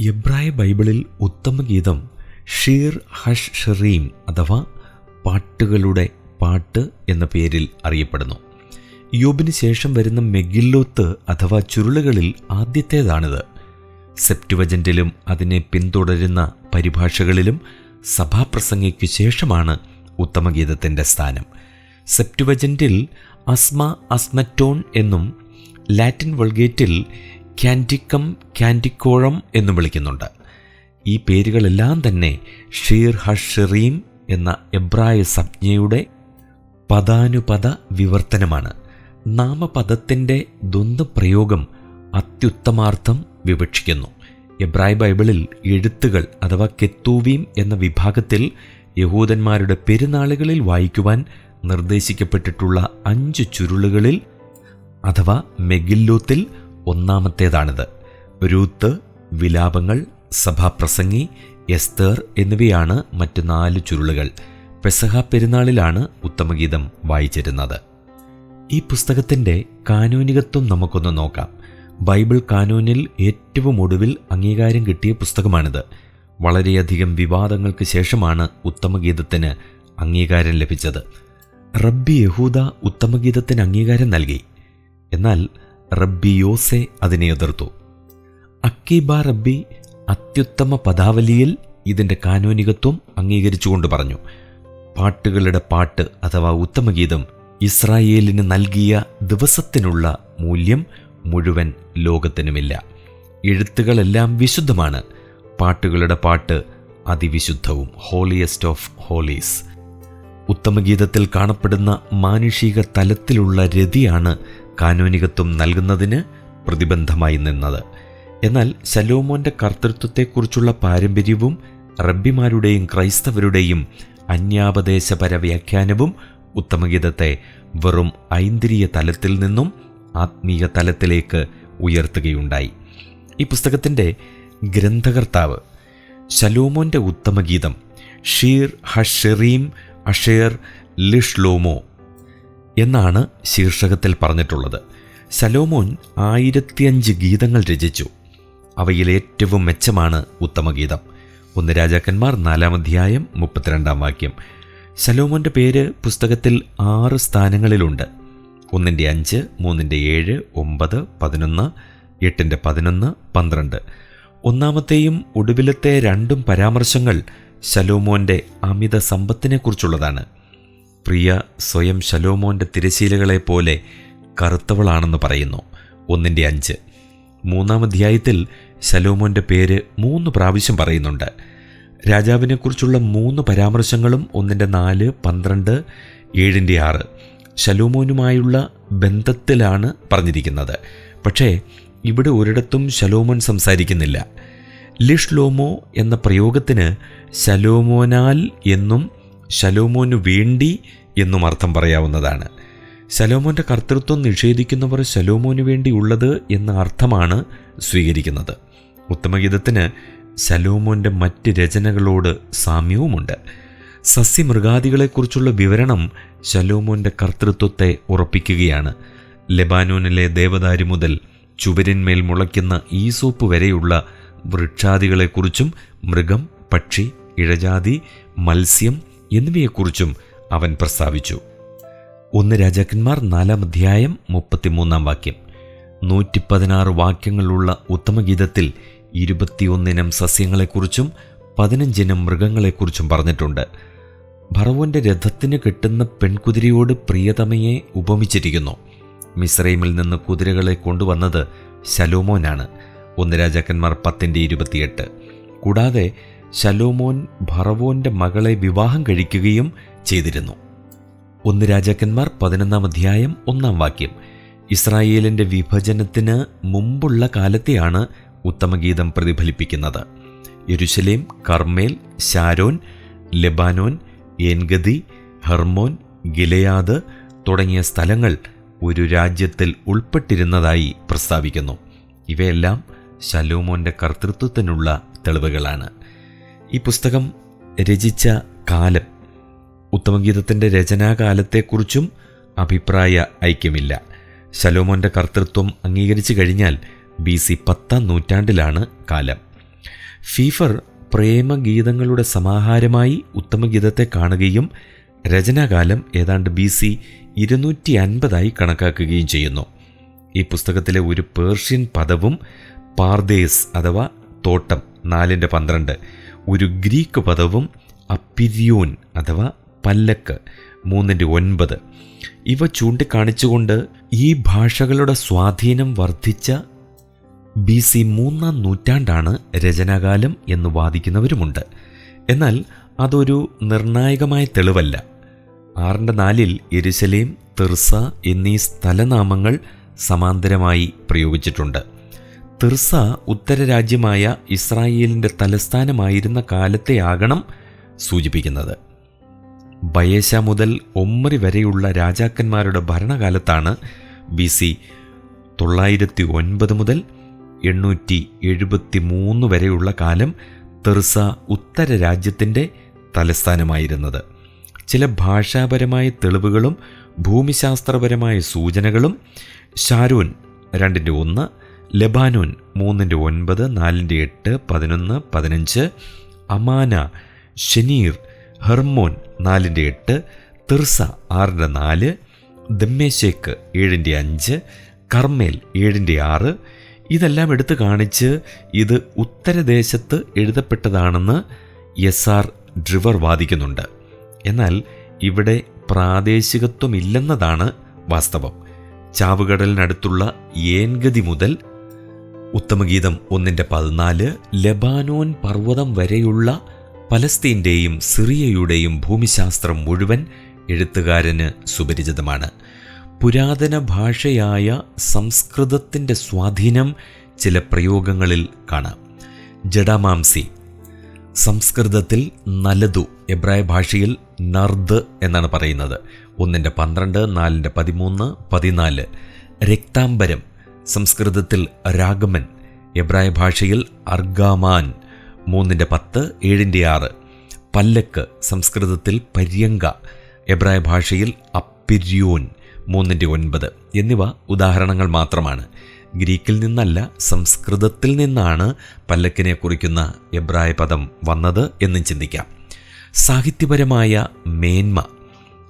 എബ്രായ ബൈബിളിൽ ഉത്തമഗീതം ഷീർ ഹഷ് ഷെറീം അഥവാ പാട്ടുകളുടെ പാട്ട് എന്ന പേരിൽ അറിയപ്പെടുന്നു. യോബിന് ശേഷം വരുന്ന മെഗില്ലോത്ത് അഥവാ ചുരുളുകളിൽ ആദ്യത്തേതാണിത്. സെപ്റ്റുവജന്റിലും അതിനെ പിന്തുടരുന്ന പരിഭാഷകളിലും സഭാപ്രസംഗയ്ക്കു ശേഷമാണ് ഉത്തമഗീതത്തിന്റെ സ്ഥാനം. സെപ്റ്റുവജന്റിൽ അസ്മ അസ്മറ്റോൺ എന്നും ലാറ്റിൻ വൾഗേറ്റിൽ ക്യാന്റിക്കം ക്യാൻഡിക്കോഴം എന്നും വിളിക്കുന്നുണ്ട്. ഈ പേരുകളെല്ലാം തന്നെ ഷീർ ഹഷറീം എന്ന എബ്രായ സംജ്ഞയുടെ പദാനുപദ വിവർത്തനമാണ്. നാമപദത്തിന്റെ പ്രയോഗം അത്യുത്തമാർത്ഥം വിവക്ഷിക്കുന്നു. എബ്രായ ബൈബിളിൽ എഴുത്തുകൾ അഥവാ കെത്തൂവീം എന്ന വിഭാഗത്തിൽ യഹൂദന്മാരുടെ പെരുന്നാളുകളിൽ വായിക്കുവാൻ നിർദ്ദേശിക്കപ്പെട്ടിട്ടുള്ള അഞ്ച് ചുരുളുകളിൽ അഥവാ മെഗില്ലൂത്തിൽ ഒന്നാമത്തേതാണിത്. രൂത്ത് വിലാപങ്ങൾ സഭാപ്രസംഗി എസ്തേർ എന്നിവയാണ് മറ്റു നാല് ചുരുളുകൾ. പെസഹ പെരുന്നാളിലാണ് ഉത്തമഗീതം വായിച്ചിരുന്നത്. ഈ പുസ്തകത്തിന്റെ കാനൂനികത്വം നമുക്കൊന്ന് നോക്കാം. ബൈബിൾ കാനൂനിൽ ഏറ്റവും ഒടുവിൽ അംഗീകാരം കിട്ടിയ പുസ്തകമാണിത്. വളരെയധികം വിവാദങ്ങൾക്ക് ശേഷമാണ് ഉത്തമഗീതത്തിന് അംഗീകാരം ലഭിച്ചത്. റബ്ബി യഹൂദ ഉത്തമഗീതത്തിന് അംഗീകാരം നൽകി. എന്നാൽ റബ്ബി യോസെ അതിനെ എതിർത്തു. അക്കീബ റബ്ബി അത്യുത്തമ പദാവലിയിൽ ഇതിന്റെ കാനോനികത്വം അംഗീകരിച്ചുകൊണ്ട് പറഞ്ഞു പാട്ടുകളുടെ പാട്ട് അഥവാ ഉത്തമഗീതം ഇസ്രായേലിന് നൽകിയ ദിവസത്തിനുള്ള മൂല്യം മുഴുവൻ ലോകത്തിനുമില്ല. എഴുത്തുകളെല്ലാം വിശുദ്ധമാണ്. പാട്ടുകളുടെ പാട്ട് അതിവിശുദ്ധവും ഹോളിയസ്റ്റ് ഓഫ് ഹോളീസ് ഉത്തമഗീതത്തിൽ കാണപ്പെടുന്ന മാനുഷിക തലത്തിലുള്ള രതിയാണ് കാനോനികത്വം നൽകുന്നതിന് പ്രതിബന്ധമായി നിന്നത്. എന്നാൽ ശലോമോന്റെ കർത്തൃത്വത്തെക്കുറിച്ചുള്ള പാരമ്പര്യവും റബ്ബിമാരുടെയും ക്രൈസ്തവരുടെയും അന്യാപദേശപര വ്യാഖ്യാനവും ഉത്തമഗീതത്തെ വെറും ഐന്ദ്രിയ തലത്തിൽ നിന്നും ആത്മീയ തലത്തിലേക്ക് ഉയർത്തുകയുണ്ടായി. ഈ പുസ്തകത്തിന്റെ ഗ്രന്ഥകർത്താവ് ശലോമോന്റെ ഉത്തമഗീതം ഷീർ ഹഷെറീം അഷേർ ലിഷ്ലോമോ എന്നാണ് ശീർഷകത്തിൽ പറഞ്ഞിട്ടുള്ളത്. സലോമോൻ ആയിരത്തിയഞ്ച് ഗീതങ്ങൾ രചിച്ചു. അവയിൽ ഏറ്റവും മെച്ചമാണ് ഉത്തമഗീതം. ഒന്ന് രാജാക്കന്മാർ നാലാം അധ്യായം മുപ്പത്തിരണ്ടാം വാക്യം. സലോമോന്റെ പേര് പുസ്തകത്തിൽ ആറ് സ്ഥാനങ്ങളിലുണ്ട്. ഒന്നിന്റെ അഞ്ച് മൂന്നിന്റെ ഏഴ് ഒമ്പത് പതിനൊന്ന് എട്ടിന്റെ പതിനൊന്ന് പന്ത്രണ്ട്. ഒന്നാമത്തെയും ഒടുവിലത്തെ രണ്ടും പരാമർശങ്ങൾ ശലോമോന്റെ അമിത സമ്പത്തിനെക്കുറിച്ചുള്ളതാണ്. പ്രിയ സ്വയം ശലോമോന്റെ തിരശീലകളെ പോലെ കറുത്തവളാണെന്ന് പറയുന്നു. ഒന്നിന്റെ അഞ്ച്. മൂന്നാം അധ്യായത്തിൽ ശലോമോന്റെ പേര് മൂന്ന് പ്രാവശ്യം പറയുന്നുണ്ട്. രാജാവിനെക്കുറിച്ചുള്ള മൂന്ന് പരാമർശങ്ങളും ഒന്നിന്റെ നാല് പന്ത്രണ്ട് ഏഴിന്റെ ആറ്. ശലോമോനുമായുള്ള ബന്ധത്തിലാണ് പറഞ്ഞിരിക്കുന്നത്. പക്ഷേ ഇവിടെ ഒരിടത്തും ശലോമോൻ സംസാരിക്കുന്നില്ല. ലിഷ്ലോമോ എന്ന പ്രയോഗത്തിന് ശലോമോനാൽ എന്നും ശലോമോനു വേണ്ടി എന്നും അർത്ഥം പറയാവുന്നതാണ്. ശലോമോന്റെ കർത്തൃത്വം നിഷേധിക്കുന്നവർ ശലോമോനു വേണ്ടി ഉള്ളത് എന്ന അർത്ഥമാണ് സ്വീകരിക്കുന്നത്. ഉത്തമഗീതത്തിന് ശലോമോന്റെ മറ്റ് രചനകളോട് സാമ്യവുമുണ്ട്. സസ്യമൃഗാദികളെക്കുറിച്ചുള്ള വിവരണം ശലോമോന്റെ കർത്തൃത്വത്തെ ഉറപ്പിക്കുകയാണ്. ലെബാനോനിലെ ദേവദാരി മുതൽ ചുവരിന്മേൽ മുളയ്ക്കുന്ന ഈസോപ്പ് വരെയുള്ള വൃക്ഷാദികളെക്കുറിച്ചും മൃഗം പക്ഷി ഇഴജാതി മത്സ്യം എന്നിവയെക്കുറിച്ചും അവൻ പ്രസ്താവിച്ചു. ഒന്ന് രാജാക്കന്മാർ നാലാം അധ്യായം മുപ്പത്തിമൂന്നാം വാക്യം. നൂറ്റി പതിനാറ് വാക്യങ്ങളുള്ള ഉത്തമഗീതത്തിൽ ഇരുപത്തിയൊന്നിനം സസ്യങ്ങളെക്കുറിച്ചും പതിനഞ്ചിനം മൃഗങ്ങളെക്കുറിച്ചും പറഞ്ഞിട്ടുണ്ട്. ഭറവോന്റെ രഥത്തിന് കെട്ടുന്ന പെൺകുതിരയോട് പ്രിയതമയെ ഉപമിച്ചിരിക്കുന്നു. മിസ്രൈമിൽ നിന്ന് കുതിരകളെ കൊണ്ടുവന്നത് ശലോമോനാണ്. ഒന്ന് രാജാക്കന്മാർ പത്തിന്റെ ഇരുപത്തിയെട്ട്. കൂടാതെ ശലോമോൻ ഭറവോന്റെ മകളെ വിവാഹം കഴിക്കുകയും ചെയ്തിരുന്നു. ഒന്ന് രാജാക്കന്മാർ പതിനൊന്നാം അധ്യായം ഒന്നാം വാക്യം. ഇസ്രായേലിന്റെ വിഭജനത്തിന് മുമ്പുള്ള കാലത്തെയാണ് ഉത്തമഗീതം പ്രതിഫലിപ്പിക്കുന്നത്. യെരുശലേം Carmel Sharon Lebanon Engedi Hermon Gilead തുടങ്ങിയ സ്ഥലങ്ങൾ ഒരു രാജ്യത്തിൽ ഉൾപ്പെട്ടിരുന്നതായി പ്രസ്താവിക്കുന്നു. ഇവയെല്ലാം ശലോമോന്റെ കർത്തൃത്വത്തിനുള്ള തെളിവുകളാണ്. ഈ പുസ്തകം രചിച്ച കാലം ഉത്തമഗീതത്തിന്റെ രചനാകാലത്തെക്കുറിച്ചും അഭിപ്രായ ഐക്യമില്ല. ശലോമോന്റെ കർത്തൃത്വം അംഗീകരിച്ചു കഴിഞ്ഞാൽ ബി സി പത്താം നൂറ്റാണ്ടിലാണ് കാലം. ഫീഫർ പ്രേമഗീതങ്ങളുടെ സമാഹാരമായി ഉത്തമഗീതത്തെ കാണുകയും രചനാകാലം ഏതാണ്ട് ബി സി ഇരുന്നൂറ്റി അൻപതായി കണക്കാക്കുകയും ചെയ്യുന്നു. ഈ പുസ്തകത്തിലെ ഒരു പേർഷ്യൻ പദവും പാർദേസ് അഥവാ തോട്ടം നാലിന്റെ പന്ത്രണ്ട് ഒരു ഗ്രീക്ക് പദവും അപ്പിരിയോൻ അഥവാ പല്ലക്ക് മൂന്നിന്റെ ഒൻപത്. ഇവ ചൂണ്ടിക്കാണിച്ചുകൊണ്ട് ഈ ഭാഷകളുടെ സ്വാധീനം വർദ്ധിച്ച ബി സി മൂന്നാം നൂറ്റാണ്ടാണ് രചനാകാലം എന്ന് വാദിക്കുന്നവരുമുണ്ട്. എന്നാൽ അതൊരു നിർണായകമായ തെളിവല്ല. ആറിന്റെ നാലിൽ എരുസലേം തിർസ എന്നീ സ്ഥലനാമങ്ങൾ സമാന്തരമായി പ്രയോഗിച്ചിട്ടുണ്ട്. തിർസ ഉത്തരരാജ്യമായ ഇസ്രായേലിന്റെ തലസ്ഥാനമായിരുന്ന കാലത്തെയാകണം സൂചിപ്പിക്കുന്നത്. ബയേശ മുതൽ ഒമ്മറി വരെയുള്ള രാജാക്കന്മാരുടെ ഭരണകാലത്താണ് ബി സി തൊള്ളായിരത്തി ഒൻപത് മുതൽ എണ്ണൂറ്റി എഴുപത്തി മൂന്ന് വരെയുള്ള കാലം തെർസ ഉത്തര രാജ്യത്തിന്റെ തലസ്ഥാനമായിരുന്നത്. ചില ഭാഷാപരമായ തെളിവുകളും ഭൂമിശാസ്ത്രപരമായ സൂചനകളും ഷാരൂൻ രണ്ടിന്റെ ഒന്ന് ലെബാനോൻ മൂന്നിന്റെ ഒൻപത് നാലിന്റെ എട്ട് പതിനൊന്ന് പതിനഞ്ച് അമാന ഷെനീർ ഹെർമോൻ നാലിന്റെ എട്ട് തിർസ ആറിന്റെ നാല് ദമ്മേശേക്ക് ഏഴിന്റെ അഞ്ച് കർമ്മേൽ ഏഴിന്റെ ആറ്. ഇതെല്ലാം എടുത്തു കാണിച്ച് ഇത് ഉത്തരദേശത്ത് എഴുതപ്പെട്ടതാണെന്ന് എസ് ആർ ഡ്രിവർ വാദിക്കുന്നുണ്ട്. എന്നാൽ ഇവിടെ പ്രാദേശികത്വമില്ലെന്നതാണ് വാസ്തവം. ചാവുകടലിനടുത്തുള്ള ഏൻഗതി മുതൽ ഉത്തമഗീതം ഒന്നിന്റെ പതിനാല് ലബാനോൻ പർവതം വരെയുള്ള പലസ്തീന്റെയും സിറിയയുടെയും ഭൂമിശാസ്ത്രം മുഴുവൻ എഴുത്തുകാരന് സുപരിചിതമാണ്. പുരാതന ഭാഷയായ സംസ്കൃതത്തിന്റെ സ്വാധീനം ചില പ്രയോഗങ്ങളിൽ കാണാം. ജഡാമാംസി. സംസ്കൃതത്തിൽ നലതു എബ്രായ ഭാഷയിൽ നർദ് എന്നാണ് പറയുന്നത്. ഒന്നിന്റെ പന്ത്രണ്ട് നാലിന്റെ പതിമൂന്ന് പതിനാല്. രക്താംബരം. സംസ്കൃതത്തിൽ രാഗമൻ എബ്രായ ഭാഷയിൽ അർഗാമാൻ മൂന്നിന്റെ പത്ത് ഏഴിന്റെ ആറ്. പല്ലക്ക് സംസ്കൃതത്തിൽ പര്യങ്ക എബ്രായ ഭാഷയിൽ അപ്പിര്യോൻ മൂന്നിന്റെ ഒൻപത് എന്നിവ ഉദാഹരണങ്ങൾ മാത്രമാണ്. ഗ്രീക്കിൽ നിന്നല്ല സംസ്കൃതത്തിൽ നിന്നാണ് പല്ലക്കിനെ കുറിക്കുന്ന എബ്രായ പദം വന്നത് എന്നും ചിന്തിക്കാം. സാഹിത്യപരമായ മേന്മ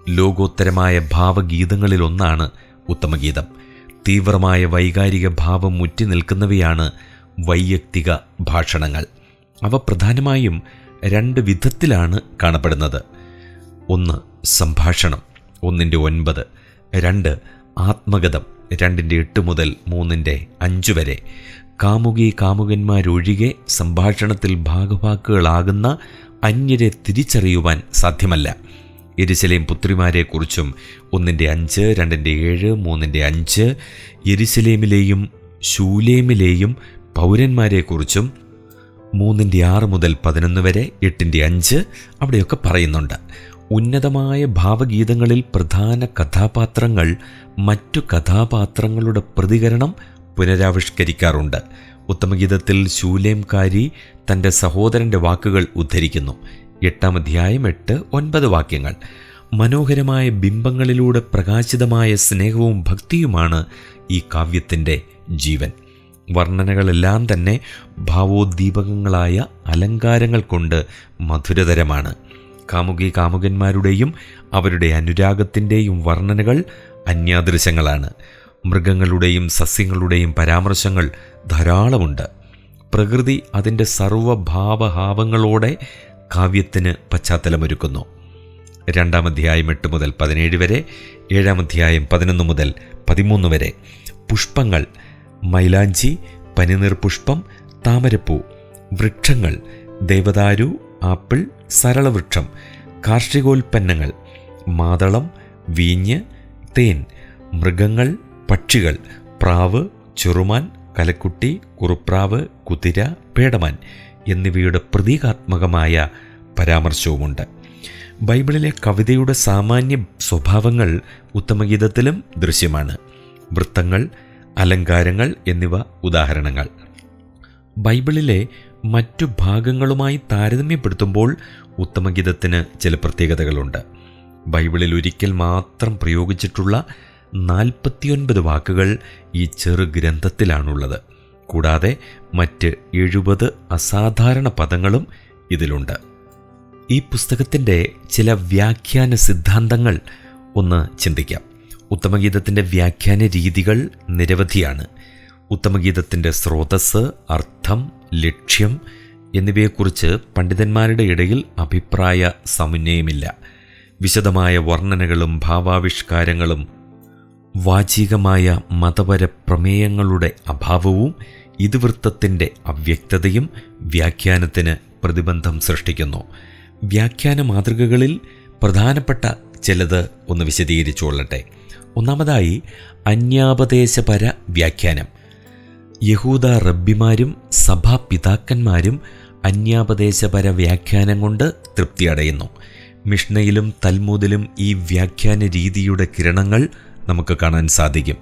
ലോകോത്തരമായ ഭാവഗീതങ്ങളിലൊന്നാണ് ഉത്തമഗീതം. തീവ്രമായ വൈകാരിക ഭാവം മുറ്റി നിൽക്കുന്നവയാണ് വൈയക്തിക ഭാഷണങ്ങൾ. അവ പ്രധാനമായും രണ്ട് വിധത്തിലാണ് കാണപ്പെടുന്നത്. ഒന്ന് സംഭാഷണം ഒന്നിന്റെ ഒൻപത് രണ്ട് ആത്മഗതം രണ്ടിന്റെ എട്ട് മുതൽ മൂന്നിന്റെ അഞ്ച് വരെ. കാമുകി കാമുകന്മാരൊഴികെ സംഭാഷണത്തിൽ ഭാഗവാക്കുകളാകുന്ന അന്യരെ തിരിച്ചറിയുവാൻ സാധ്യമല്ല. എരിശലേം പുത്രിമാരെക്കുറിച്ചും ഒന്നിന്റെ അഞ്ച് രണ്ടിന്റെ ഏഴ് മൂന്നിന്റെ അഞ്ച്. എരിശലേമിലെയും ശൂലേമിലെയും പൗരന്മാരെക്കുറിച്ചും മൂന്നിന്റെ ആറ് മുതൽ പതിനൊന്ന് വരെ എട്ടിന്റെ അഞ്ച് അവിടെയൊക്കെ പറയുന്നുണ്ട്. ഉന്നതമായ ഭാവഗീതങ്ങളിൽ പ്രധാന കഥാപാത്രങ്ങൾ മറ്റു കഥാപാത്രങ്ങളുടെ പ്രതികരണം പുനരാവിഷ്കരിക്കാറുണ്ട്. ഉത്തമഗീതത്തിൽ ശൂലേംകാരി തന്റെ സഹോദരന്റെ വാക്കുകൾ ഉദ്ധരിക്കുന്നു. എട്ടാം അധ്യായം എട്ട് ഒൻപത് വാക്യങ്ങൾ. മനോഹരമായ ബിംബങ്ങളിലൂടെ പ്രകാശിതമായ സ്നേഹവും ഭക്തിയുമാണ് ഈ കാവ്യത്തിന്റെ ജീവൻ. വർണനകളെല്ലാം തന്നെ ഭാവോദ്ദീപകങ്ങളായ അലങ്കാരങ്ങൾ കൊണ്ട് മധുരതരമാണ്. കാമുകി കാമുകന്മാരുടെയും അവരുടെ അനുരാഗത്തിന്റെയും വർണനകൾ അന്യാദൃശങ്ങളാണ് മൃഗങ്ങളുടെയും സസ്യങ്ങളുടെയും പരാമർശങ്ങൾ ധാരാളമുണ്ട്. പ്രകൃതി അതിന്റെ സർവഭാവഭാവങ്ങളോടെ കാവ്യത്തിന് പശ്ചാത്തലമൊരുക്കുന്നു. രണ്ടാം അധ്യായം എട്ട് മുതൽ പതിനേഴ് വരെ ഏഴാം അധ്യായം പതിനൊന്ന് മുതൽ പതിമൂന്ന് വരെ. പുഷ്പങ്ങൾ മൈലാഞ്ചി പനിനീർ പുഷ്പം താമരപ്പൂ. വൃക്ഷങ്ങൾ ദേവദാരു ആപ്പിൾ സരളവൃക്ഷം. കാർഷികോൽപ്പന്നങ്ങൾ മാതളം വീഞ്ഞ് തേൻ. മൃഗങ്ങൾ പക്ഷികൾ പ്രാവ് ചെറുമാൻ കലക്കുട്ടി കുറുപ്രാവ് കുതിര പേടമാൻ. എന്നിവയുടെ പ്രതീകാത്മകമായ പരാമർശവുമുണ്ട്. ബൈബിളിലെ കവിതയുടെ സാമാന്യ സ്വഭാവങ്ങൾ ഉത്തമഗീതത്തിലും ദൃശ്യമാണ്. വൃത്തങ്ങൾ അലങ്കാരങ്ങൾ എന്നിവ ഉദാഹരണങ്ങൾ. ബൈബിളിലെ മറ്റു ഭാഗങ്ങളുമായി താരതമ്യപ്പെടുത്തുമ്പോൾ ഉത്തമഗീതത്തിന് ചില പ്രത്യേകതകളുണ്ട്. ബൈബിളിൽ ഒരിക്കൽ മാത്രം പ്രയോഗിച്ചിട്ടുള്ള നാൽപ്പത്തിയൊൻപത് വാക്കുകൾ ഈ ചെറു ഗ്രന്ഥത്തിലാണുള്ളത്. കൂടാതെ മറ്റ് എഴുപത് അസാധാരണ പദങ്ങളും ഇതിലുണ്ട്. ഈ പുസ്തകത്തിന്റെ ചില വ്യാഖ്യാന സിദ്ധാന്തങ്ങൾ ഒന്ന് ചിന്തിക്കാം. ഉത്തമഗീതത്തിന്റെ വ്യാഖ്യാന രീതികൾ നിരവധിയാണ്. ഉത്തമഗീതത്തിന്റെ സ്രോതസ് അർത്ഥം ലക്ഷ്യം എന്നിവയെക്കുറിച്ച് പണ്ഡിതന്മാരുടെ ഇടയിൽ അഭിപ്രായ സമന്വയമില്ല. വിശദമായ വർണനകളും ഭാവാവിഷ്കാരങ്ങളും വാചികമായ മതപര പ്രമേയങ്ങളുടെ അഭാവവും ഇതിവൃത്തത്തിന്റെ അവ്യക്തതയും വ്യാഖ്യാനത്തിന് പ്രതിബന്ധം സൃഷ്ടിക്കുന്നു. വ്യാഖ്യാന മാതൃകകളിൽ പ്രധാനപ്പെട്ട ചിലത് ഒന്ന് വിശദീകരിച്ചുകൊള്ളട്ടെ. ഒന്നാമതായി അന്യാപദേശപര വ്യാഖ്യാനം. യഹൂദ റബ്ബിമാരും സഭാപിതാക്കന്മാരും അന്യാപദേശപര വ്യാഖ്യാനം കൊണ്ട് തൃപ്തിയടയുന്നു. മിഷ്ണയിലും തൽമൂദിലും ഈ വ്യാഖ്യാന രീതിയുടെ കിരണങ്ങൾ നമുക്ക് കാണാൻ സാധിക്കും.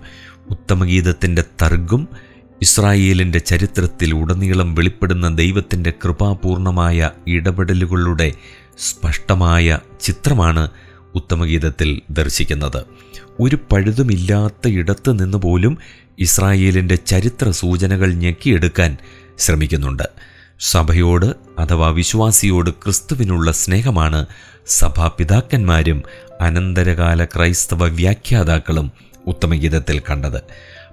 ഉത്തമഗീതത്തിന്റെ തർഗും ഇസ്രായേലിന്റെ ചരിത്രത്തിൽ ഉടനീളം വെളിപ്പെടുന്ന ദൈവത്തിന്റെ കൃപാപൂർണമായ ഇടപെടലുകളുടെ സ്പഷ്ടമായ ചിത്രമാണ് ഉത്തമഗീതത്തിൽ ദർശിക്കുന്നത്. ഒരു പഴുതുമില്ലാത്ത ഇടത്ത് നിന്ന് പോലും ഇസ്രായേലിന്റെ ചരിത്ര സൂചനകൾ ഞെക്കിയെടുക്കാൻ ശ്രമിക്കുന്നുണ്ട്. സഭയോട് അഥവാ വിശ്വാസിയോട് ക്രിസ്തുവിനുള്ള സ്നേഹമാണ് സഭാപിതാക്കന്മാരും അനന്തരകാല ക്രൈസ്തവ വ്യാഖ്യാതാക്കളും ഉത്തമഗീതത്തിൽ കണ്ടത്.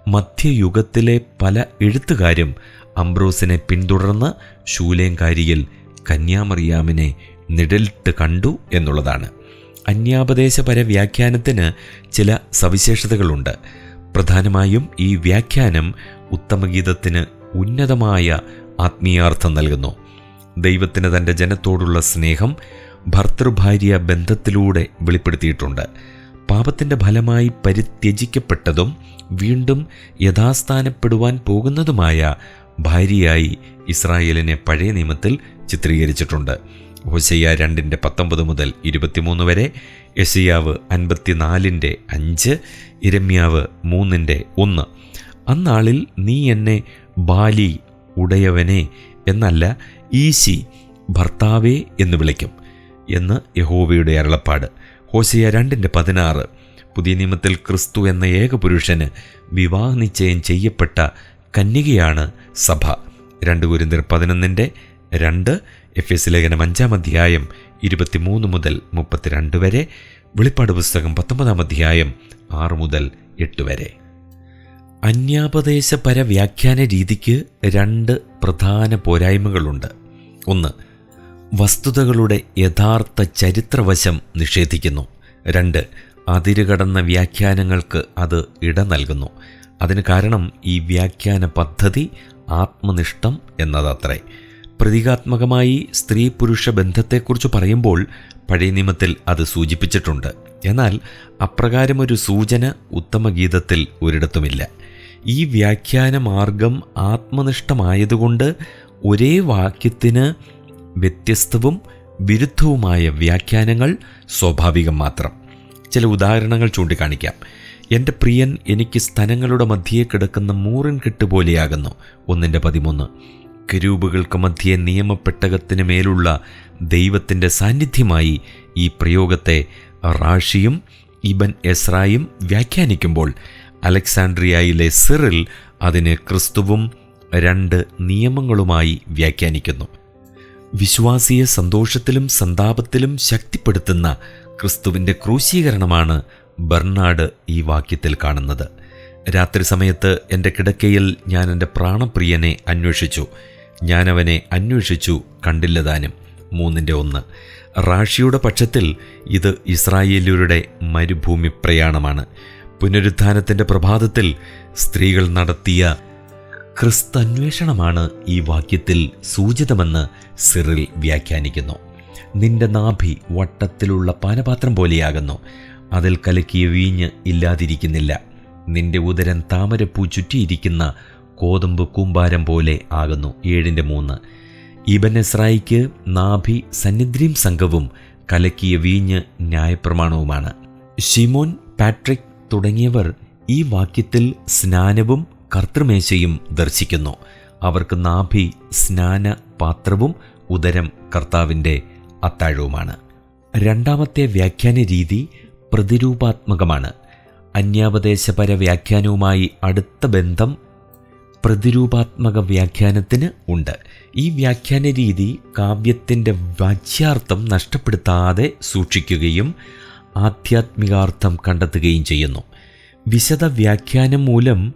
മധ്യയുഗത്തിലെ പല എഴുത്തുകാരും അംബ്രോസിനെ പിന്തുടർന്ന് ശൂലേങ്കാരിയിൽ കന്യാമറിയാമിനെ നിഴലിട്ട് കണ്ടു എന്നുള്ളതാണ്. അന്യാപദേശപര വ്യാഖ്യാനത്തിന് ചില സവിശേഷതകളുണ്ട്. പ്രധാനമായും ഈ വ്യാഖ്യാനം ഉത്തമഗീതത്തിന് ഉന്നതമായ ആത്മീയാർത്ഥം നൽകുന്നു. ദൈവത്തിന് തന്റെ ജനത്തോടുള്ള സ്നേഹം ഭർത്തൃഭാര്യ ബന്ധത്തിലൂടെ വെളിപ്പെടുത്തിയിട്ടുണ്ട്. പാപത്തിന്റെ ഫലമായി പരിത്യജിക്കപ്പെട്ടതും വീണ്ടും യഥാസ്ഥാനപ്പെടുവാൻ പോകുന്നതുമായ ഭാര്യയായി ഇസ്രായേലിനെ പഴയ നിയമത്തിൽ ചിത്രീകരിച്ചിട്ടുണ്ട്. ഹോശയ്യ രണ്ടിന്റെ പത്തൊമ്പത് മുതൽ ഇരുപത്തിമൂന്ന് വരെ യശയാവ് അൻപത്തിനാലിന്റെ അഞ്ച് ഇരമ്യാവ് മൂന്നിന്റെ ഒന്ന്. അന്നാളിൽ നീ എന്നെ ബാലി ഉടയവനെ എന്നല്ല ഈശി ഭർത്താവേ എന്ന് വിളിക്കും. എന്ന് യഹോവയുടെ അരുളപ്പാട്. ഹോസിയ രണ്ടിന്റെ പതിനാറ്. പുതിയ നിയമത്തിൽ ക്രിസ്തു എന്ന ഏകപുരുഷന് വിവാഹ നിശ്ചയം ചെയ്യപ്പെട്ട കന്യകയാണ് സഭ. രണ്ട് ഗുരുന്ദർ പതിനൊന്നിന്റെ രണ്ട് എഫ് എസ് ലേഖനം അഞ്ചാം അധ്യായം ഇരുപത്തിമൂന്ന് മുതൽ മുപ്പത്തിരണ്ട് വരെ വെളിപ്പാട് പുസ്തകം പത്തൊമ്പതാം അധ്യായം ആറ് മുതൽ എട്ട് വരെ. അന്യാപദേശപര വ്യാഖ്യാന രീതിക്ക് രണ്ട് പ്രധാന പോരായ്മകളുണ്ട്. ഒന്ന് വസ്തുതകളുടെ യഥാർത്ഥ ചരിത്രവശം നിഷേധിക്കുന്നു. രണ്ട് അതിരുകടന്ന വ്യാഖ്യാനങ്ങൾക്ക് അത് ഇട നൽകുന്നു. അതിന് കാരണം ഈ വ്യാഖ്യാന പദ്ധതി ആത്മനിഷ്ഠം എന്നതത്രേ. പ്രതീകാത്മകമായി സ്ത്രീ പുരുഷ ബന്ധത്തെക്കുറിച്ച് പറയുമ്പോൾ പഴയ നിയമത്തിൽ അത് സൂചിപ്പിച്ചിട്ടുണ്ട്. എന്നാൽ അപ്രകാരമൊരു സൂചന ഉത്തമഗീതത്തിൽ ഒരിടത്തുമില്ല. ഈ വ്യാഖ്യാന മാർഗം ആത്മനിഷ്ഠമായതുകൊണ്ട് ഒരേ വാക്യത്തിന് വ്യത്യസ്തവും വിരുദ്ധവുമായ വ്യാഖ്യാനങ്ങൾ സ്വാഭാവികം മാത്രം. ചില ഉദാഹരണങ്ങൾ ചൂണ്ടിക്കാണിക്കാം. എന്റെ പ്രിയൻ എനിക്ക് സ്ഥലങ്ങളുടെ മധ്യേ കിടക്കുന്ന മൂറിൻ കെട്ട് പോലെയാകുന്നു ഒന്നിന്റെ പതിമൂന്ന്. കരൂപുകൾക്ക് മധ്യേ നിയമപ്പെട്ടകത്തിന് മേലുള്ള ദൈവത്തിന്റെ സാന്നിധ്യമായി ഈ പ്രയോഗത്തെ റാഷിയും ഇബൻ എസ്രായും വ്യാഖ്യാനിക്കുമ്പോൾ അലക്സാണ്ട്രിയയിലെ സിറിൽ അതിന് ക്രിസ്തുവും രണ്ട് നിയമങ്ങളുമായി വ്യാഖ്യാനിക്കുന്നു. വിശ്വാസിയെ സന്തോഷത്തിലും സന്താപത്തിലും ശക്തിപ്പെടുത്തുന്ന ക്രിസ്തുവിന്റെ ക്രൂശീകരണമാണ് ബർണാഡ് ഈ വാക്യത്തിൽ കാണുന്നത്. രാത്രി സമയത്ത് എന്റെ കിടക്കയിൽ ഞാൻ എന്റെ പ്രാണപ്രിയനെ അന്വേഷിച്ചു. ഞാനവനെ അന്വേഷിച്ചു കണ്ടില്ലതാനും. മൂന്നിന്റെ ഒന്ന്. റാഷിയുടെ പക്ഷത്തിൽ ഇത് ഇസ്രായേലിയരുടെ മരുഭൂമി പ്രയാണമാണ്. പുനരുത്ഥാനത്തിന്റെ പ്രഭാതത്തിൽ സ്ത്രീകൾ നടത്തിയ ക്രിസ്തന്വേഷണമാണ് ഈ വാക്യത്തിൽ സൂചിതമെന്ന് സിറിൽ വ്യാഖ്യാനിക്കുന്നു. നിന്റെ നാഭി വട്ടത്തിലുള്ള പാനപാത്രം പോലെയാകുന്നു. അതിൽ കലക്കിയ വീഞ്ഞ് ഇല്ലാതിരിക്കുന്നില്ല. നിന്റെ ഉദരം താമരപ്പൂ ചുറ്റിയിരിക്കുന്ന കോതമ്പ് കൂമ്പാരം പോലെ ആകുന്നു. ഏഴിന്റെ മൂന്ന്. ഇബൻ നാഭി സന്നിധ്രീം സംഘവും കലക്കിയ വീഞ്ഞ് ന്യായപ്രമാണവുമാണ്. ഷിമോൻ പാട്രിക് തുടങ്ങിയവർ ഈ വാക്യത്തിൽ സ്നാനവും കർത്തൃമേശയും ദർശിക്കുന്നു. അവർക്ക് നാഭി സ്നാന പാത്രവും ഉദരം കർത്താവിന്റെ അത്താഴവുമാണ്. രണ്ടാമത്തെ വ്യാഖ്യാന രീതി പ്രതിരൂപാത്മകമാണ്. അന്യാപദേശപര വ്യാഖ്യാനവുമായി അടുത്ത ബന്ധം പ്രതിരൂപാത്മക വ്യാഖ്യാനത്തിന് ഉണ്ട്. ഈ വ്യാഖ്യാന രീതി കാവ്യത്തിന്റെ വാച്യാർത്ഥം നഷ്ടപ്പെടുത്താതെ സൂക്ഷിക്കുകയും ആധ്യാത്മികാർത്ഥം കണ്ടെത്തുകയും ചെയ്യുന്നു. വിശദ വ്യാഖ്യാനം മൂലം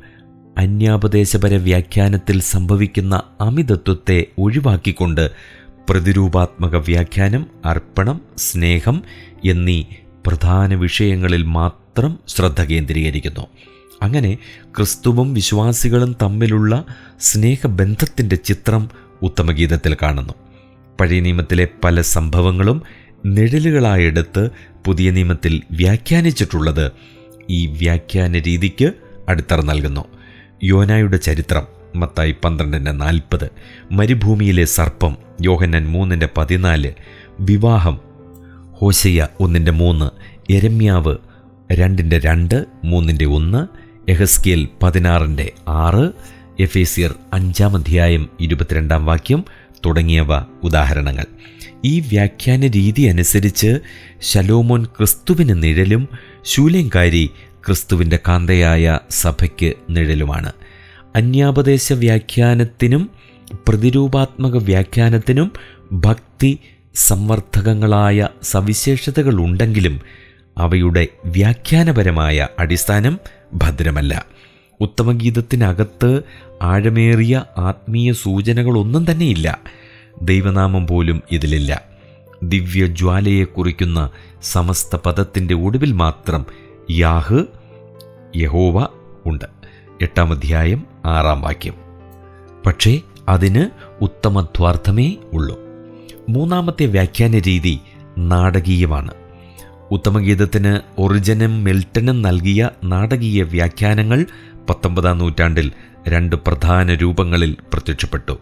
അന്യാപദേശപര വ്യാഖ്യാനത്തിൽ സംഭവിക്കുന്ന അമിതത്വത്തെ ഒഴിവാക്കിക്കൊണ്ട് പ്രതിരൂപാത്മക വ്യാഖ്യാനം അർപ്പണം സ്നേഹം എന്നീ പ്രധാന വിഷയങ്ങളിൽ മാത്രം ശ്രദ്ധ കേന്ദ്രീകരിക്കുന്നു. അങ്ങനെ ക്രിസ്തുവും വിശ്വാസികളും തമ്മിലുള്ള സ്നേഹബന്ധത്തിന്റെ ചിത്രം ഉത്തമഗീതത്തിൽ കാണുന്നു. പഴയ നിയമത്തിലെ പല സംഭവങ്ങളും നിഴലുകളായെടുത്ത് പുതിയ നിയമത്തിൽ വ്യാഖ്യാനിച്ചിട്ടുള്ളത് ഈ വ്യാഖ്യാന രീതിക്ക് അടിത്തറ നൽകുന്നു. യോനായുടെ ചരിത്രം മത്തായി പന്ത്രണ്ടിന്റെ നാൽപ്പത് മരുഭൂമിയിലെ സർപ്പം യോഹന്നൻ മൂന്നിന്റെ പതിനാല് വിവാഹം ഹോശയ്യ ഒന്നിന്റെ മൂന്ന് എരമ്യാവ് രണ്ടിന്റെ രണ്ട് മൂന്നിന്റെ ഒന്ന് എഹസ്കിയൽ പതിനാറിന്റെ ആറ് എഫേസിയർ അഞ്ചാം അധ്യായം ഇരുപത്തിരണ്ടാം വാക്യം തുടങ്ങിയവ ഉദാഹരണങ്ങൾ. ഈ വ്യാഖ്യാന രീതി അനുസരിച്ച് ശലോമോൻ ക്രിസ്തുവിന് നിഴലും ശൂലേങ്കാരി ക്രിസ്തുവിന്റെ കാന്തയായ സഭയ്ക്ക് നിഴലുമാണ്. അന്യാപദേശ വ്യാഖ്യാനത്തിനും പ്രതിരൂപാത്മക വ്യാഖ്യാനത്തിനും ഭക്തി സംവർദ്ധകങ്ങളായ സവിശേഷതകളുണ്ടെങ്കിലും അവയുടെ വ്യാഖ്യാനപരമായ അടിസ്ഥാനം ഭദ്രമല്ല. ഉത്തമഗീതത്തിനകത്ത് ആഴമേറിയ ആത്മീയ സൂചനകളൊന്നും തന്നെയില്ല. ദൈവനാമം പോലും ഇതിലില്ല. ദിവ്യജ്വാലയെ കുറിക്കുന്ന സമസ്ത പദത്തിന്റെ ഒടുവിൽ മാത്രം യാഹ് യഹോവ ഉണ്ട്. എട്ടാം അധ്യായം ആറാം വാക്യം. പക്ഷേ അതിന് ഉത്തമധ്വാർത്ഥമേ ഉള്ളൂ. മൂന്നാമത്തെ വ്യാഖ്യാന രീതി നാടകീയമാണ്. ഉത്തമഗീതത്തിന് ഒറിജനും മിൽട്ടനും നൽകിയ നാടകീയ വ്യാഖ്യാനങ്ങൾ പത്തൊമ്പതാം നൂറ്റാണ്ടിൽ രണ്ട് പ്രധാന രൂപങ്ങളിൽ പ്രത്യക്ഷപ്പെട്ടു.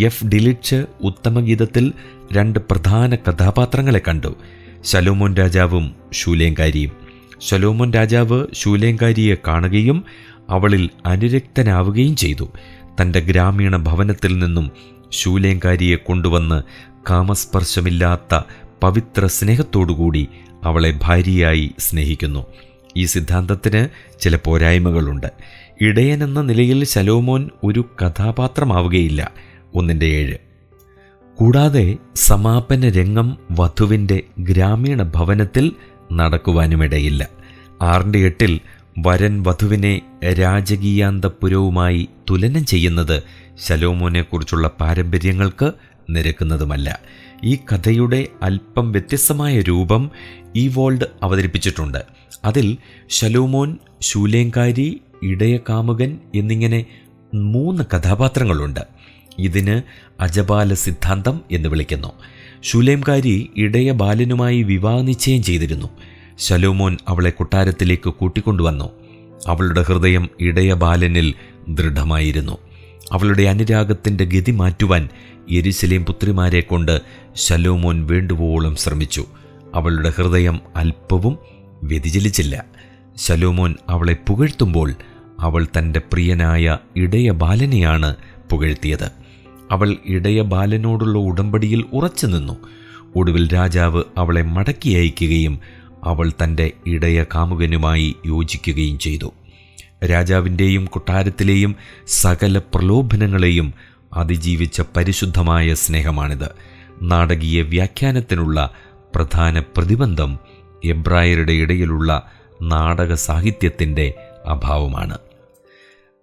എഫ് ഡിലിറ്റ്സ് ഉത്തമഗീതത്തിൽ രണ്ട് പ്രധാന കഥാപാത്രങ്ങളെ കണ്ടു. ശലോമോൻ രാജാവും ശൂലേങ്കാരിയും ശലോമോൻ രാജാവ് ശൂലേങ്കാരിയെ കാണുകയും അവളിൽ അനുരക്തനാവുകയും ചെയ്തു. തന്റെ ഗ്രാമീണ ഭവനത്തിൽ നിന്നും ശൂലേങ്കാരിയെ കൊണ്ടുവന്ന് കാമസ്പർശമില്ലാത്ത പവിത്ര സ്നേഹത്തോടുകൂടി അവളെ ഭാര്യയായി സ്നേഹിക്കുന്നു. ഈ സിദ്ധാന്തത്തിന് ചില പോരായ്മകളുണ്ട്. ഇടയൻ എന്ന നിലയിൽ ശലോമോൻ ഒരു കഥാപാത്രമാവുകയില്ല. ഒന്നിന്റെ ഏഴ്. കൂടാതെ സമാപന രംഗം വധുവിന്റെ ഗ്രാമീണ ഭവനത്തിൽ നടക്കുവാനുമിടയില്ല. ആറിന്റെ എട്ടിൽ വരൻ വധുവിനെ രാജകീയാന്തപുരവുമായി തുലനം ചെയ്യുന്നത് ശലോമോനെക്കുറിച്ചുള്ള പാരമ്പര്യങ്ങൾക്ക് നിരക്കുന്നതുമല്ല. ഈ കഥയുടെ അല്പം വ്യത്യസ്തമായ രൂപം ഈ വോൾഡ് അവതരിപ്പിച്ചിട്ടുണ്ട്. അതിൽ ശലോമോൻ ശൂലേങ്കാരി ഇടയകാമുകൻ എന്നിങ്ങനെ മൂന്ന് കഥാപാത്രങ്ങളുണ്ട്. ഇതിന് അജപാല സിദ്ധാന്തം എന്ന് വിളിക്കുന്നു. ശൂലേംകാരി ഇടയ ബാലനുമായി വിവാഹ നിശ്ചയം ചെയ്തിരുന്നു. ശലോമോൻ അവളെ കൊട്ടാരത്തിലേക്ക് കൂട്ടിക്കൊണ്ടുവന്നു. അവളുടെ ഹൃദയം ഇടയ ബാലനിൽ ദൃഢമായിരുന്നു. അവളുടെ അനുരാഗത്തിന്റെ ഗതി മാറ്റുവാൻ എരിശിലേം പുത്രിമാരെ കൊണ്ട് ശലോമോൻ വേണ്ടുവോളം ശ്രമിച്ചു. അവളുടെ ഹൃദയം അല്പവും വ്യതിചലിച്ചില്ല. ശലോമോൻ അവളെ പുകഴ്ത്തുമ്പോൾ അവൾ തന്റെ പ്രിയനായ ഇടയ ബാലനെയാണ് പുകഴ്ത്തിയത്. അവൾ ഇടയ ബാലനോടുള്ള ഉടമ്പടിയിൽ ഉറച്ചു നിന്നു ഒടുവിൽ രാജാവ് അവളെ മടക്കി അയക്കുകയും അവൾ തന്റെ ഇടയ കാമുകനുമായി യോജിക്കുകയും ചെയ്തു. രാജാവിന്റെയും കൊട്ടാരത്തിലെയും സകല പ്രലോഭനങ്ങളെയും അതിജീവിച്ച പരിശുദ്ധമായ സ്നേഹമാണിത്. നാടകീയ വ്യാഖ്യാനത്തിനുള്ള പ്രധാന പ്രതിബന്ധം എബ്രായരുടെ ഇടയിലുള്ള നാടക സാഹിത്യത്തിന്റെ അഭാവമാണ്.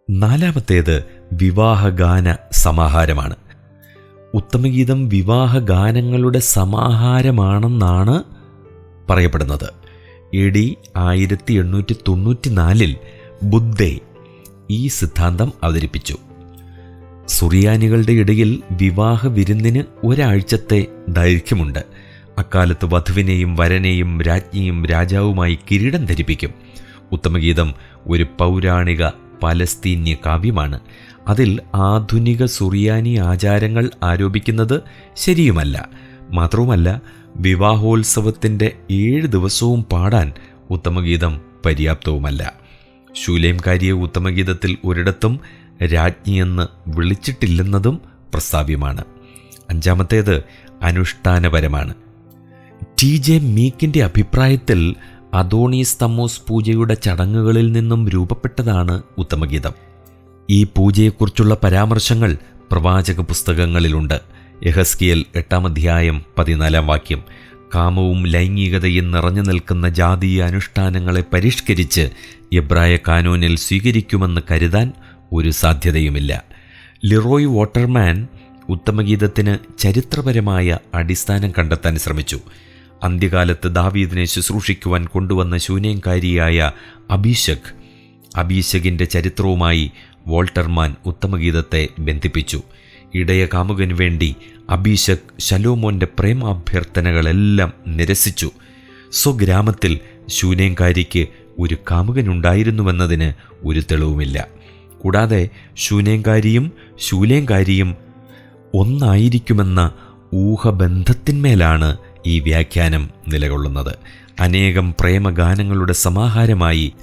നാലാമത്തേത് വിവാഹഗാന സമാഹാരമാണ്. ഉത്തമഗീതം വിവാഹഗാനങ്ങളുടെ സമാഹാരമാണെന്നാണ് പറയപ്പെടുന്നത്. എ ഡി ആയിരത്തി എണ്ണൂറ്റി തൊണ്ണൂറ്റി നാലിൽ ബുദ്ധെ ഈ സിദ്ധാന്തം അവതരിപ്പിച്ചു. സുറിയാനികളുടെ ഇടയിൽ വിവാഹ വിരുന്നിന് ഒരാഴ്ചത്തെ ദൈർഘ്യമുണ്ട്. അക്കാലത്ത് വധുവിനെയും വരനെയും രാജ്ഞിയും രാജാവുമായി കിരീടം ധരിപ്പിക്കും. ഉത്തമഗീതം ഒരു പൗരാണിക പലസ്തീന്യ കാവ്യമാണ്. അതിൽ ആധുനിക സുറിയാനി ആചാരങ്ങൾ ആരോപിക്കുന്നത് ശരിയുമല്ല. മാത്രവുമല്ല വിവാഹോത്സവത്തിന്റെ ഏഴ് ദിവസവും പാടാൻ ഉത്തമഗീതം പര്യാപ്തവുമല്ല. ശൂലേംകാരിയെ ഉത്തമഗീതത്തിൽ ഒരിടത്തും രാജ്ഞിയെന്ന് വിളിച്ചിട്ടില്ലെന്നതും പ്രസ്താവ്യമാണ്. അഞ്ചാമത്തേത് അനുഷ്ഠാനപരമാണ്. ടി ജെ മീക്കിന്റെ അഭിപ്രായത്തിൽ അതോണീസ് തമ്മോസ് പൂജയുടെ ചടങ്ങുകളിൽ നിന്നും രൂപപ്പെട്ടതാണ് ഉത്തമഗീതം. ഈ പൂജയെക്കുറിച്ചുള്ള പരാമർശങ്ങൾ പ്രവാചക പുസ്തകങ്ങളിലുണ്ട്. യഹസ്കിയൽ എട്ടാം അധ്യായം പതിനാലാം വാക്യം. കാമവും ലൈംഗികതയും നിറഞ്ഞു നിൽക്കുന്ന ജാതീയ അനുഷ്ഠാനങ്ങളെ പരിഷ്കരിച്ച് എബ്രായ കാനൂനിൽ സ്വീകരിക്കുമെന്ന് കരുതാൻ ഒരു സാധ്യതയുമില്ല. ലിറോയ് വാട്ടർമാൻ ഉത്തമഗീതത്തിന് ചരിത്രപരമായ അടിസ്ഥാനം കണ്ടെത്താൻ ശ്രമിച്ചു. അന്ത്യകാലത്ത് ദാവീദിനെ ശുശ്രൂഷിക്കുവാൻ കൊണ്ടുവന്ന ശൂന്യംകാരിയായ അഭിഷക് അഭിഷകിന്റെ ചരിത്രവുമായി വോൾട്ടർമാൻ ഉത്തമഗീതത്തെ ബന്ധിപ്പിച്ചു. ഇടയ കാമുകന് വേണ്ടി അഭിഷക് ശലോമോന്റെ പ്രേമാഭ്യർത്ഥനകളെല്ലാം നിരസിച്ചു. സ്വഗ്രാമത്തിൽ ശൂനേങ്കാരിക്ക് ഒരു കാമുകനുണ്ടായിരുന്നുവെന്നതിന് ഒരു തെളിവുമില്ല. കൂടാതെ ശൂനേങ്കാരിയും ശൂലേങ്കാരിയും ഒന്നായിരിക്കുമെന്ന ഊഹബന്ധത്തിന്മേലാണ് ഈ വ്യാഖ്യാനം നിലകൊള്ളുന്നത്. അനേകം പ്രേമഗാനങ്ങളുടെ സമാഹാരമായി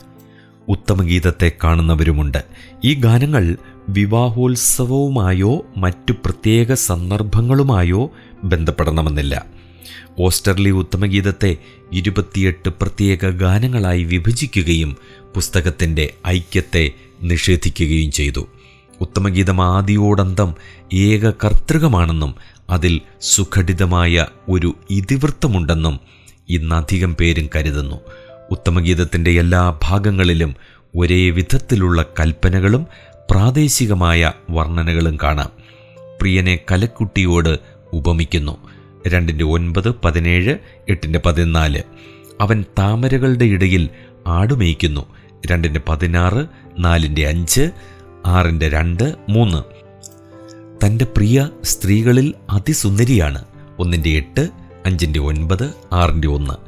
ഉത്തമഗീതത്തെ കാണുന്നവരുമുണ്ട്. ഈ ഗാനങ്ങൾ വിവാഹോത്സവവുമായോ മറ്റു പ്രത്യേക സന്ദർഭങ്ങളുമായോ ബന്ധപ്പെടണമെന്നില്ല. ഓസ്റ്റർലി ഉത്തമഗീതത്തെ ഇരുപത്തിയെട്ട് പ്രത്യേക ഗാനങ്ങളായി വിഭജിക്കുകയും പുസ്തകത്തിന്റെ ഐക്യത്തെ നിഷേധിക്കുകയും ചെയ്തു. ഉത്തമഗീതം ആദിയോടന്തം ഏക കർത്തൃകമാണെന്നും അതിൽ സുഘടിതമായ ഒരു ഇതിവൃത്തമുണ്ടെന്നും ഇന്നധികം പേരും കരുതുന്നു. ഉത്തമഗീതത്തിന്റെ എല്ലാ ഭാഗങ്ങളിലും ഒരേ വിധത്തിലുള്ള കൽപ്പനകളും പ്രാദേശികമായ വർണനകളും കാണാം. പ്രിയനെ കലക്കുട്ടിയോട് ഉപമിക്കുന്നു. രണ്ടിന്റെ ഒൻപത് പതിനേഴ് എട്ടിന്റെ പതിനാല്. അവൻ താമരകളുടെ ഇടയിൽ ആടുമേയ്ക്കുന്നു. രണ്ടിന്റെ പതിനാറ് നാലിന്റെ അഞ്ച് ആറിന്റെ രണ്ട് മൂന്ന്. തന്റെ പ്രിയ സ്ത്രീകളിൽ അതിസുന്ദരിയാണ്. ഒന്നിന്റെ എട്ട് അഞ്ചിന്റെ ഒൻപത് ആറിന്റെ ഒന്ന്.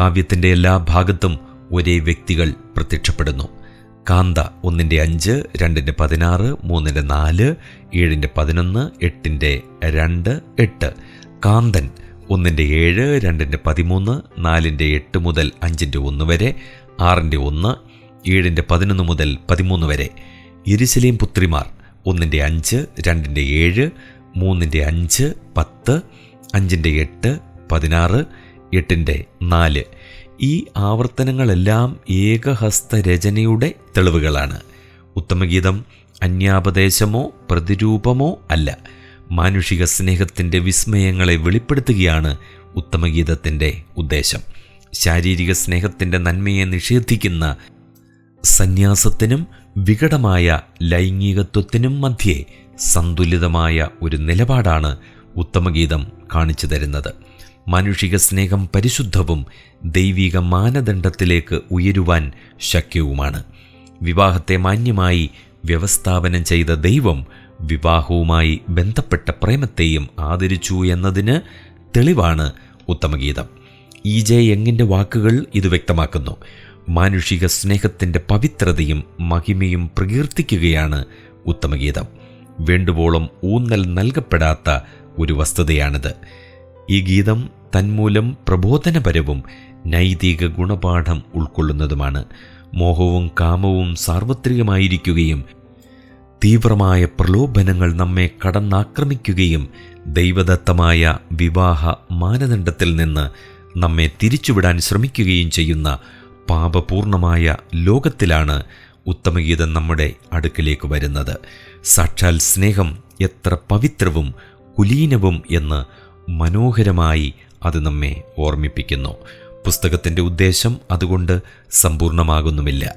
കാവ്യത്തിന്റെ എല്ലാ ഭാഗത്തും ഒരേ വ്യക്തികൾ പ്രത്യക്ഷപ്പെടുന്നു. കാന്ത ഒന്നിന്റെ അഞ്ച് രണ്ടിന്റെ പതിനാറ് മൂന്നിന്റെ നാല് ഏഴിന്റെ പതിനൊന്ന് എട്ടിന്റെ രണ്ട് എട്ട്. കാന്തൻ ഒന്നിന്റെ ഏഴ് രണ്ടിന്റെ പതിമൂന്ന് നാലിന്റെ എട്ട് മുതൽ അഞ്ചിന്റെ ഒന്ന് വരെ ആറിന്റെ ഒന്ന് ഏഴിന്റെ പതിനൊന്ന് മുതൽ പതിമൂന്ന് വരെ. എരിശലേം പുത്രിമാർ ഒന്നിന്റെ അഞ്ച് രണ്ടിന്റെ ഏഴ് മൂന്നിന്റെ അഞ്ച് പത്ത് അഞ്ചിന്റെ എട്ട് പതിനാറ് എട്ടിന്റെ നാല്. ഈ ആവർത്തനങ്ങളെല്ലാം ഏകഹസ്ത രചനയുടെ തെളിവുകളാണ്. ഉത്തമഗീതം അന്യാപദേശമോ പ്രതിരൂപമോ അല്ല. മാനുഷിക സ്നേഹത്തിന്റെ വിസ്മയങ്ങളെ വെളിപ്പെടുത്തുകയാണ് ഉത്തമഗീതത്തിന്റെ ഉദ്ദേശം. ശാരീരിക സ്നേഹത്തിന്റെ നന്മയെ നിഷേധിക്കുന്ന സന്യാസത്തിനും വികടമായ ലൈംഗികത്വത്തിനും മധ്യേ സന്തുലിതമായ ഒരു നിലപാടാണ് ഉത്തമഗീതം കാണിച്ചു തരുന്നത്. മാനുഷിക സ്നേഹം പരിശുദ്ധവും ദൈവിക മാനദണ്ഡത്തിലേക്ക് ഉയരുവാൻ ശക്യവുമാണ്. വിവാഹത്തെ മാന്യമായി വ്യവസ്ഥാപനം ചെയ്ത ദൈവം വിവാഹവുമായി ബന്ധപ്പെട്ട പ്രേമത്തെയും ആദരിച്ചു എന്നതിന് തെളിവാണ് ഉത്തമഗീതം. ഇ ജെ യങ്ങിന്റെ വാക്കുകൾ ഇത് വ്യക്തമാക്കുന്നു. മാനുഷിക സ്നേഹത്തിന്റെ പവിത്രതയും മഹിമയും പ്രകീർത്തിക്കുകയാണ് ഉത്തമഗീതം. വേണ്ടുവോളം ഊന്നൽ നൽകപ്പെടാത്ത ഒരു വസ്തുതയാണിത്. ഈ ഗീതം തന്മൂലം പ്രബോധനപരവും നൈതിക ഗുണപാഠം ഉൾക്കൊള്ളുന്നതുമാണ്. മോഹവും കാമവും സാർവത്രികമായിരിക്കുകയും തീവ്രമായ പ്രലോഭനങ്ങൾ നമ്മെ കടന്നാക്രമിക്കുകയും ദൈവദത്തമായ വിവാഹ മാനദണ്ഡത്തിൽ നിന്ന് നമ്മെ തിരിച്ചുവിടാൻ ശ്രമിക്കുകയും ചെയ്യുന്ന പാപപൂർണമായ ലോകത്തിലാണ് ഉത്തമഗീതം നമ്മുടെ അടുക്കിലേക്ക് വരുന്നത്. സാക്ഷാൽ സ്നേഹം എത്ര പവിത്രവും കുലീനവും എന്ന് മനോഹരമായി അത് നമ്മെ ഓർമ്മിപ്പിക്കുന്നു. പുസ്തകത്തിന്റെ ഉദ്ദേശം അതുകൊണ്ട് സമ്പൂർണമാകുന്നുമില്ല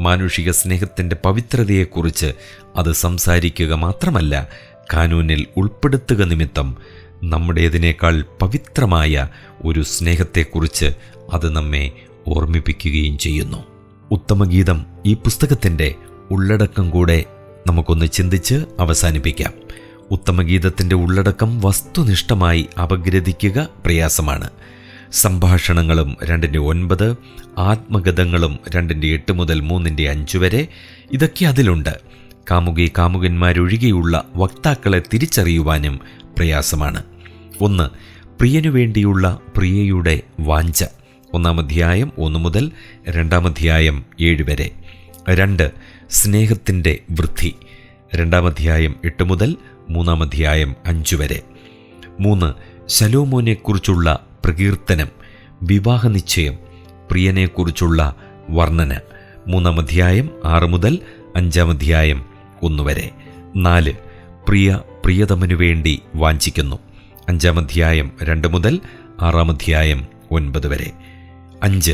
മാനുഷിക സ്നേഹത്തിന്റെ പവിത്രതയെക്കുറിച്ച് അത് സംസാരിക്കുക മാത്രമല്ല കാനൂനിൽ ഉൾപ്പെടുത്തുക നിമിത്തം നമ്മുടേതിനേക്കാൾ പവിത്രമായ ഒരു സ്നേഹത്തെക്കുറിച്ച് അത് നമ്മെ ഓർമ്മിപ്പിക്കുകയും ചെയ്യുന്നു. ഉത്തമഗീതം ഈ പുസ്തകത്തിന്റെ ഉള്ളടക്കം കൂടെ നമുക്കൊന്ന് ചിന്തിച്ച് അവസാനിപ്പിക്കാം. ഉത്തമഗീതത്തിന്റെ ഉള്ളടക്കം വസ്തുനിഷ്ഠമായി അപഗ്രഥിക്കുക പ്രയാസമാണ്. സംഭാഷണങ്ങളും രണ്ടിന്റെ ഒൻപത് ആത്മഗതങ്ങളും രണ്ടിന്റെ എട്ട് മുതൽ മൂന്നിന്റെ അഞ്ച് വരെ ഇതൊക്കെ അതിലുണ്ട്. കാമുകി കാമുകന്മാരൊഴികെയുള്ള വക്താക്കളെ തിരിച്ചറിയുവാനും പ്രയാസമാണ്. ഒന്ന് പ്രിയനു വേണ്ടിയുള്ള പ്രിയയുടെ വാഞ്ച. ഒന്നാം അധ്യായം ഒന്ന് മുതൽ രണ്ടാം അധ്യായം ഏഴ് വരെ. രണ്ട് സ്നേഹത്തിന്റെ വൃദ്ധി. രണ്ടാം അധ്യായം എട്ട് മുതൽ മൂന്നാം അധ്യായം അഞ്ചു വരെ. മൂന്ന് ശലോമോനെക്കുറിച്ചുള്ള പ്രകീർത്തനം വിവാഹ നിശ്ചയം പ്രിയനെക്കുറിച്ചുള്ള വർണന. മൂന്നാം അധ്യായം ആറ് മുതൽ അഞ്ചാം അധ്യായം ഒന്ന് വരെ. നാല് പ്രിയ പ്രിയതമനു വേണ്ടി വാഞ്ചിക്കുന്നു. അഞ്ചാം അധ്യായം രണ്ട് മുതൽ ആറാം അധ്യായം ഒൻപത് വരെ. അഞ്ച്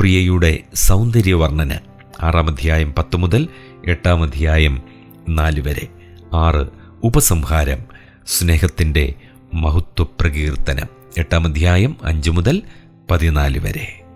പ്രിയയുടെ സൗന്ദര്യവർണന ആറാം അധ്യായം പത്ത് മുതൽ എട്ടാം അധ്യായം നാല് വരെ. ആറ് ഉപസംഹാരം സ്നേഹത്തിന്റെ മഹത്വപ്രകീർത്തനം. എട്ടാം അധ്യായം അഞ്ച് മുതൽ പതിനാല് വരെ.